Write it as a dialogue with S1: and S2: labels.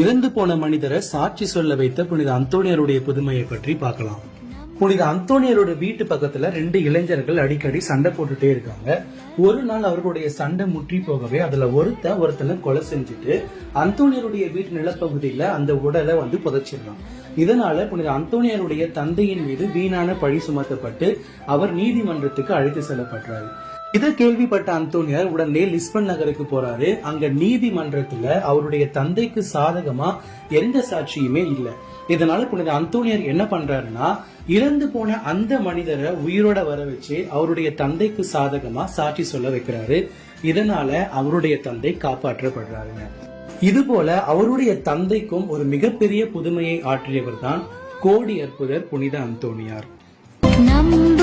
S1: இறந்து போன மனிதரை சாட்சி சொல்ல வைத்த புனித அந்தோனியருடைய புதுமையை பற்றி பார்க்கலாம். புனித அந்தோனியரோட வீட்டு பக்கத்துல ரெண்டு இளைஞர்கள் அடிக்கடி சண்டை போட்டுட்டே இருக்காங்க. ஒரு நாள் அவர்களுடைய சண்டை முற்றி போகவே அதுல ஒருத்தன் ஒருத்தனை கொலை செஞ்சுட்டு அந்தோனியருடைய வீட்டு நிலப்பகுதியில அந்த உடலை வந்து புதைச்சிடலாம் இதனால புனித அந்தோனியருடைய தந்தையின் மீது வீணான பழி சுமத்தப்பட்டு அவர் நீதிமன்றத்துக்கு அழைத்து செல்லப்படுறாரு இதை கேள்விப்பட்ட அந்தோனியார் உடனே லிஸ்பன் நகருக்கு போறாரு. அங்க நீதிமன்றத்துல அவருடைய தந்தைக்கு சாதகமா எந்த சாட்சியுமே இல்லை. இதனால புனித அந்தோனியார் என்ன பண்றாருன்னா இறந்து போன அந்த மனிதரை உயிரோட வர வச்சு அவருடைய தந்தைக்கு சாதகமா சாட்சி சொல்ல வைக்கிறாரு. இதனால அவருடைய தந்தை காப்பாற்றப்படுறாருங்க. இது போல அவருடைய தந்தைக்கும் ஒரு மிகப்பெரிய புதுமையை ஆற்றியவர் தான் கோடி அற்புதர் புனித அந்தோனியார்.
S2: நம்ம